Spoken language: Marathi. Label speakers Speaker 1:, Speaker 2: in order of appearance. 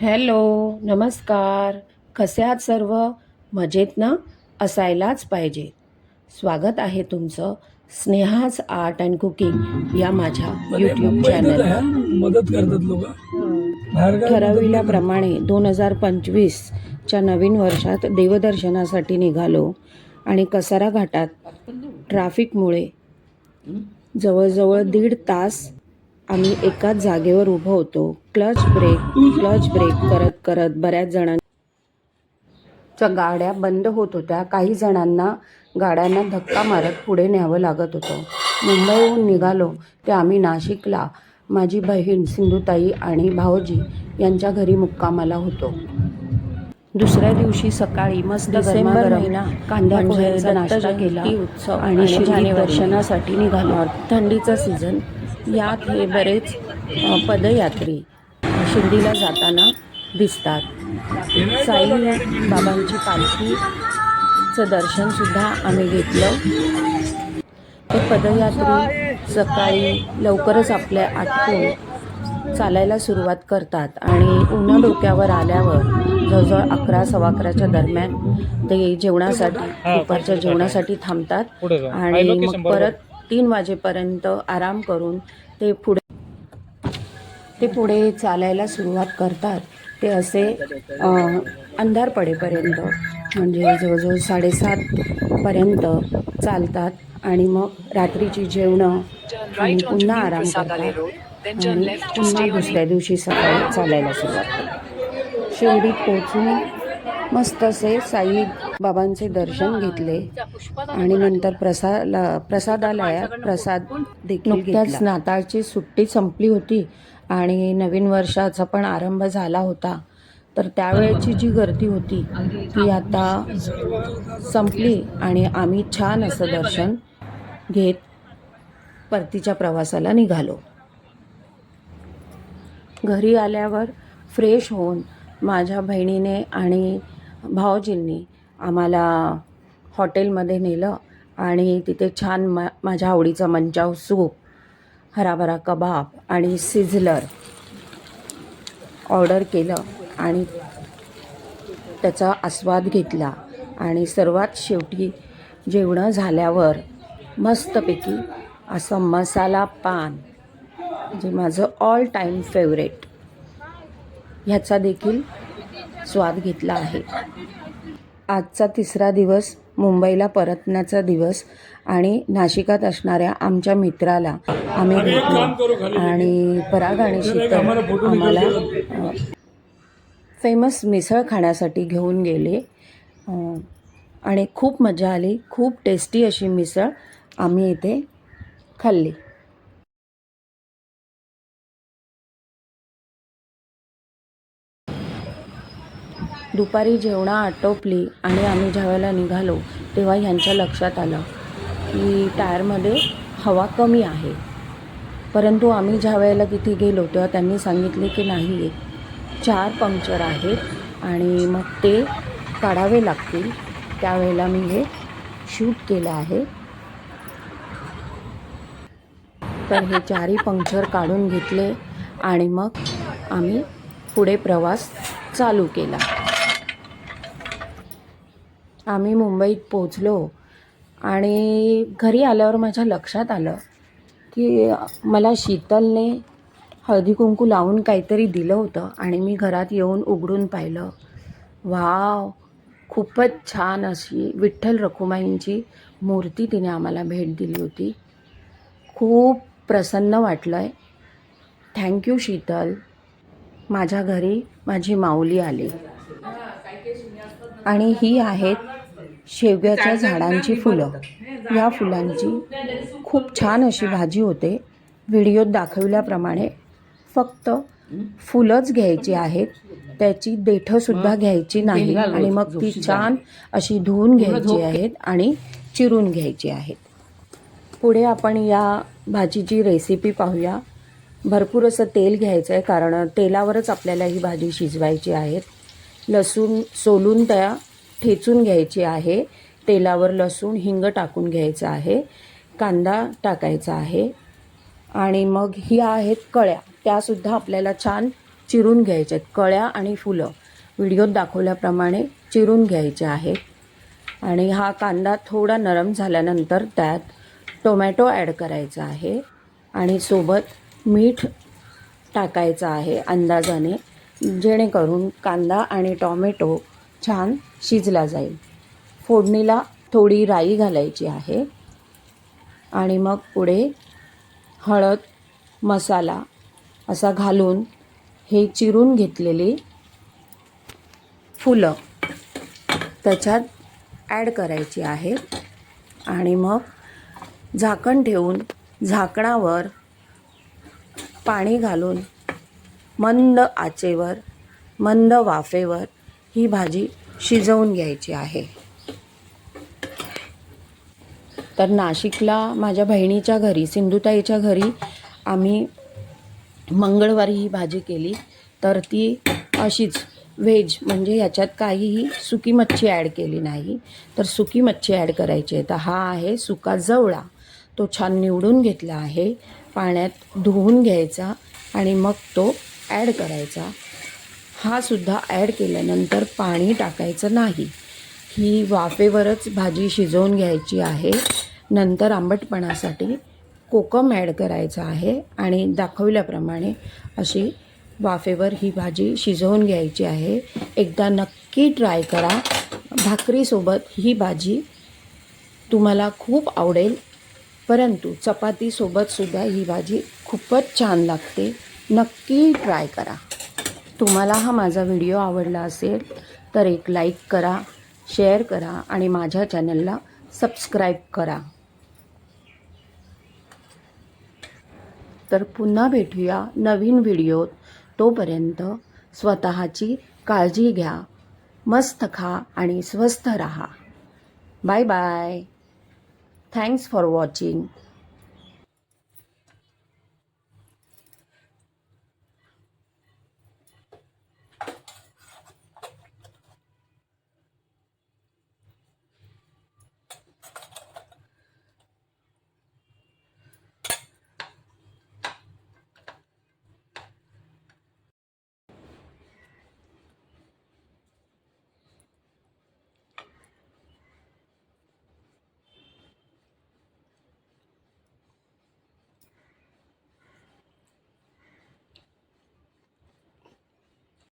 Speaker 1: हॅलो नमस्कार. कसे आहात सर्व? मजेत ना? असायलाच पाहिजे. स्वागत आहे तुमचं स्नेहाज आर्ट अँड कुकिंग या माझ्या यूट्यूब
Speaker 2: मुंबईतच
Speaker 1: चॅनलवर
Speaker 2: आहे, मदत करतात लोक. बाहेर
Speaker 1: ठरविल्याप्रमाणे दोन हजार पंचवीसच्या नवीन वर्षात देवदर्शनासाठी निघालो आणि कसारा घाटात ट्रॅफिकमुळे जवळजवळ दीड तास आम्ही एकाच जागेवर उभं होतो. क्लच ब्रेक क्लच ब्रेक करत करत बऱ्याच जणांच्या गाड्या बंद होत होत्या. काही जणांना गाड्यांना धक्का मारत पुढे न्यावं लागत होतं. मुंबईहून निघालो ते आम्ही नाशिकला. माझी बहीण सिंधुताई आणि भाऊजी यांच्या घरी मुक्कामाला होतो. दुसऱ्या दिवशी सकाळी मस्त
Speaker 3: डिसेंबर
Speaker 1: गरमागरम
Speaker 3: महिना
Speaker 1: कांद्या
Speaker 3: म्हणजे
Speaker 1: पोह्यांचा नाश्ता केला
Speaker 3: उत्सव
Speaker 1: आणि. दर्शनासाठी निघालो. थंडीचा सीझन. यात हे बरेच पदयात्री शिर्डीला जाताना दिसतात. साई बाबांची पालखीचं दर्शन सुद्धा आम्ही घेतलं. ते पदयात्री सकाळी लवकरच आपल्या आटपून चालायला सुरुवात करतात आणि उन्हा डोक्यावर आल्यावर जवळजवळ अकरा सव्वा अकराच्या दरम्यान ते जेवणासाठी दुपारच्या जेवणासाठी थांबतात आणि मग परत तीन वाजेपर्यंत आराम करून ते पुढे ते पुढे चालायला सुरुवात करतात. ते असे अंधार पडेपर्यंत म्हणजे जवळजवळ साडेसातपर्यंत चालतात आणि मग रात्रीची जेवणं आणि पुन्हा आराम करतात. आणि पुन्हा दुसऱ्या दिवशी सकाळी चालायला सुरुवात करतात. शिर्डीत पोचून मस्त असे साई बाबांचे दर्शन घेतले. आणि नंतर प्रसाद प्रसादालयात प्रसाद देखील नुकत्याच नाताळची सुट्टी संपली होती आणि नवीन वर्षाचा पण आरंभ झाला होता. तर त्यावेळेची जी गर्दी होती ती आता संपली आणि आम्ही छान असं दर्शन घेत परतीच्या प्रवासाला निघालो. घरी आल्यावर फ्रेश होऊन माझ्या बहिणीने आणि भाऊजींनी आम्हाला हॉटेलमध्ये नेलं आणि तिथे छान म माझ्या आवडीचा मंचाव सूप हराभरा कबाब आणि सिझलर ऑर्डर केलं आणि त्याचा आस्वाद घेतला. आणि सर्वात शेवटी जेवणं झाल्यावर मस्तपैकी असं मसाला पान जे माझं ऑल टाईम फेवरेट ह्याचा देखील स्वाद घेतला आहे. आजचा तिसरा दिवस मुंबईला परतण्याचा दिवस आणि नाशिकात असणाऱ्या आमच्या मित्राला आम्ही भेटलो. आणि पराग आणि शीतल आम्हाला फेमस मिसळ खाण्यासाठी घेऊन गेले. आणि खूप मजा आली. खूप टेस्टी अशी मिसळ आम्ही इथे खाल्ली. दुपारी जेवणं आटोपली आणि आम्ही ज्यावेळेला निघालो तेव्हा ह्यांच्या लक्षात आलं की टायरमध्ये हवा कमी आहे. परंतु आम्ही ज्या वेळेला तिथे गेलो तेव्हा त्यांनी सांगितले की नाही चार पंक्चर आहेत आणि मग ते काढावे लागतील. त्यावेळेला मी हे शूट केलं आहे. तर हे चारही पंक्चर काढून घेतले आणि मग आम्ही पुढे प्रवास चालू केला. आम्ही मुंबईत पोचलो आणि घरी आल्यावर माझ्या लक्षात आलं की मला शीतलने हळदी कुंकू लावून काहीतरी दिलं होतं आणि मी घरात येऊन उघडून पाहिलं. वाव! खूपच छान अशी विठ्ठल रखुमाईंची मूर्ती तिने आम्हाला भेट दिली होती. खूप प्रसन्न वाटलं आहे थँक्यू शीतल. माझ्या घरी माझी माऊली आली. आणि ही आहेत शेवग्याच्या झाडांची फुलं. या फुलांची खूप छान अशी भाजी होते. व्हिडिओत दाखविल्याप्रमाणे फक्त फुलंच घ्यायची आहेत. त्याची देठंसुद्धा घ्यायची नाही आणि मग ती छान अशी धुवून घ्यायची आहेत आणि चिरून घ्यायची आहेत. पुढे आपण या भाजीची रेसिपी पाहूया. भरपूर असं तेल घ्यायचं आहे कारण तेलावरच आपल्याला ही भाजी शिजवायची आहे लसूण सोलून त्या ठेचून घ्यायची आहे. तेलावर लसूण हिंग टाकून घ्यायचं आहे. कांदा टाकायचा आहे. आणि मग ह्या आहेत कळ्या. त्यासुद्धा आपल्याला छान चिरून घ्यायच्या आहेत. कळ्या आणि फुलं. व्हिडिओत दाखवल्याप्रमाणे चिरून घ्यायचे आहेत. आणि हा कांदा थोडा नरम झाल्यानंतर त्यात टोमॅटो ॲड करायचा आहे. आणि सोबत मीठ टाकायचं आहे अंदाजाने. जेणेकरून कांदा आणि टॉमॅटो छान शिजला जाईल. फोडणीला थोडी राई घालायची आहे. आणि मग पुढे हळद मसाला असा घालून हे चिरून घेतलेली फुलं त्याच्यात ॲड करायची आहेत आणि मग झाकण ठेवून झाकणावर पाणी घालून मंद आचेवर मंद वाफेवर ही भाजी शिजवून घ्यायची आहे. तर नाशिकला माझ्या बहिणीच्या घरी सिंधुताईच्या घरी आम्ही मंगळवारी ही भाजी केली. तर ती अशीच व्हेज म्हणजे ह्याच्यात काहीही सुकी मच्छी ॲड केली नाही. तर सुकी मच्छी ॲड करायची आहे. तर हा आहे सुका जवळा. तो छान निवडून घेतला आहे. पाण्यात धुवून घ्यायचा आणि मग तो ॲड करायचा. हा सुद्धा ॲड केल्यानंतर पाणी टाकायचं नाही. ही वाफेवरच भाजी शिजवून घ्यायची आहे. नंतर आंबटपणासाठी कोकम ॲड करायचं आहे आणि दाखवल्याप्रमाणे अशी वाफेवर ही भाजी शिजवून घ्यायची आहे. एकदा नक्की ट्राय करा. भाकरीसोबत ही भाजी तुम्हाला खूप आवडेल. परंतु चपातीसोबतसुद्धा ही भाजी खूपच छान लागते. नक्की ट्राय करा. तुम्हाला हा माझा व्हिडिओ आवडला असेल तर एक लाईक करा शेअर करा आणि माझ्या चॅनलला सबस्क्राईब करा. तर पुन्हा भेटूया नवीन व्हिडिओत तोपर्यंत स्वतःची काळजी घ्या मस्त खा आणि स्वस्थ रहा. Bye bye thanks for watching